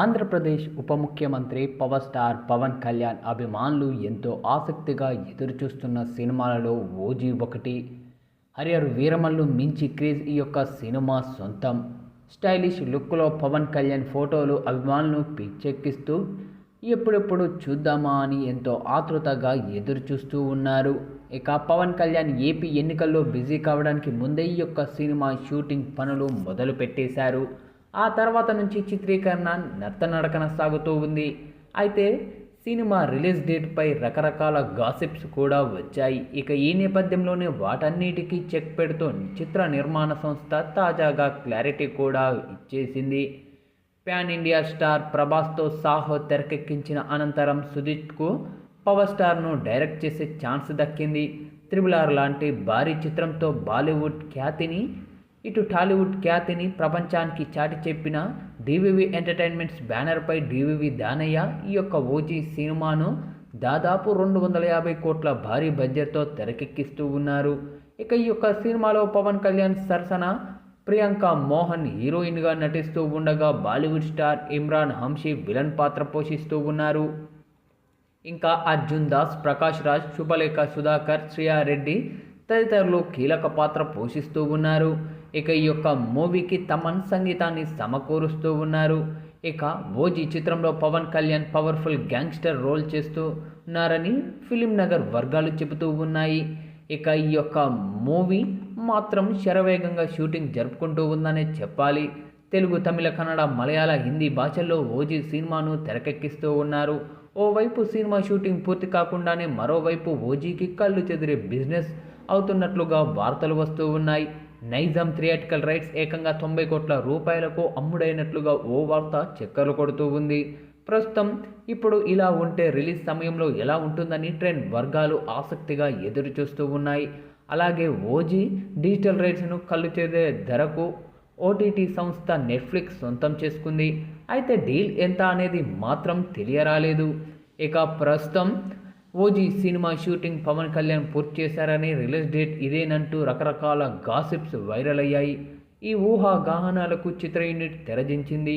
ఆంధ్రప్రదేశ్ ఉప ముఖ్యమంత్రి power star Pawan Kalyan అభిమానులు ఎంతో ఆసక్తిగా ఎదురుచూస్తున్న సినిమాలలో ఓజీ ఒకటి. హరియర్ వీరమల్లు మించి క్రేజ్ ఈ యొక్క సినిమా సొంతం. స్టైలిష్ లుక్లో పవన్ కళ్యాణ్ ఫోటోలు అభిమానులు పిచ్చెక్కిస్తూ ఎప్పుడెప్పుడు చూద్దామా అని ఎంతో ఆతృతగా ఎదురుచూస్తూ ఉన్నారు. ఇక పవన్ కళ్యాణ్ ఏపీ ఎన్నికల్లో బిజీ కావడానికి ముందే ఈ యొక్క సినిమా షూటింగ్ పనులు మొదలు పెట్టేశారు ఆ తర్వాత నుంచి చిత్రీకరణ నత్తనడకన సాగుతూ ఉంది. అయితే సినిమా రిలీజ్ డేట్పై రకరకాల గాసిప్స్ కూడా వచ్చాయి. ఇక ఈ నేపథ్యంలోనే వాటన్నిటికీ చెక్ పెడుతూ చిత్ర నిర్మాణ సంస్థ తాజాగా క్లారిటీ కూడా ఇచ్చేసింది. ప్యాన్ ఇండియా స్టార్ ప్రభాస్తో సాహో తెరకెక్కించిన అనంతరం సుదీప్కు పవర్ స్టార్ను డైరెక్ట్ చేసే ఛాన్స్ దక్కింది. త్రిబుల్ ఆర్ లాంటి భారీ చిత్రంతో బాలీవుడ్ ఖ్యాతిని ఇటు టాలీవుడ్ ఖ్యాతిని ప్రపంచానికి చాటి చెప్పిన డివివి ఎంటర్టైన్మెంట్స్ బ్యానర్పై డివివి దానయ్య ఈ యొక్క ఓజీ సినిమాను దాదాపు రెండు వందల యాభై కోట్ల భారీ బడ్జెట్తో తెరకెక్కిస్తూ ఉన్నారు. ఇక ఈ యొక్క సినిమాలో పవన్ కళ్యాణ్ సరసన ప్రియాంక మోహన్ హీరోయిన్గా నటిస్తూ ఉండగా బాలీవుడ్ స్టార్ ఇమ్రాన్ హంషీ విలన్ పాత్ర పోషిస్తూ ఉన్నారు. ఇంకా అర్జున్ దాస్ ప్రకాష్ రాజ్ శుభలేఖ సుధాకర్ శ్రియారెడ్డి తదితరులు కీలక పాత్ర పోషిస్తూ ఉన్నారు. ఇక ఈ యొక్క మూవీకి తమన్ సంగీతాన్ని సమకూరుస్తూ ఉన్నారు. ఇక ఓజీ చిత్రంలో Pawan Kalyan powerful gangster role చేస్తూ ఉన్నారని ఫిలిం నగర్ వర్గాలు చెబుతూ ఉన్నాయి. ఇక ఈ యొక్క మూవీ మాత్రం శరవేగంగా షూటింగ్ జరుపుకుంటూ ఉందనే చెప్పాలి. తెలుగు తమిళ కన్నడ మలయాళ హిందీ భాషల్లో ఓజీ సినిమాను తెరకెక్కిస్తూ ఉన్నారు. ఓవైపు సినిమా షూటింగ్ పూర్తి కాకుండానే మరోవైపు ఓజీకి కళ్ళు చెదిరే బిజినెస్ అవుతున్నట్లుగా వార్తలు వస్తూ ఉన్నాయి. నైజాం థియేటికల్ రైట్స్ ఏకంగా తొంభై కోట్ల రూపాయలకు అమ్ముడైనట్లుగా ఓ వార్త చక్కర్లు కొడుతూ ఉంది. ప్రస్తుతం ఇప్పుడు ఇలా ఉంటే రిలీజ్ సమయంలో ఎలా ఉంటుందని ట్రెండ్ వర్గాలు ఆసక్తిగా ఎదురు చూస్తూ ఉన్నాయి. అలాగే ఓజీ డిజిటల్ రైట్స్ను కళ్ళు చేదే ధరకు ఓటీటీ సంస్థ నెట్ఫ్లిక్స్ సొంతం చేసుకుంది. అయితే డీల్ ఎంత అనేది మాత్రం తెలియరాలేదు. ఇక ప్రస్తుతం OG cinema shooting Pawan Kalyan పూర్తి చేశారని రిలీజ్ డేట్ ఇదేనంటూ రకరకాల గాసిప్స్ వైరల్ అయ్యాయి. ఈ ఊహాగాహనాలకు చిత్ర యూనిట్ తెరజించింది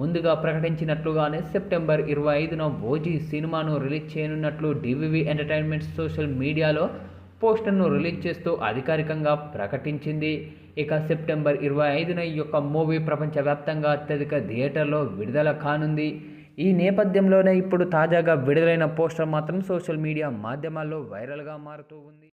ముందుగా ప్రకటించినట్లుగానే సెప్టెంబర్ ఇరవై ఐదున ఓజీ సినిమాను రిలీజ్ చేయనున్నట్లు డివివి ఎంటర్టైన్మెంట్ సోషల్ మీడియాలో పోస్టర్ను రిలీజ్ చేస్తూ అధికారికంగా ప్రకటించింది. ఇక సెప్టెంబర్ ఇరవై ఐదున ఈ యొక్క మూవీ ప్రపంచవ్యాప్తంగా అత్యధిక థియేటర్లో విడుదల కానుంది. ఈ నేపథ్యంలోనే ఇప్పుడు తాజాగా విడుదలైన పోస్టర్ మాత్రం సోషల్ మీడియా మాధ్యమాల్లో వైరల్గా మారుతూ ఉంది.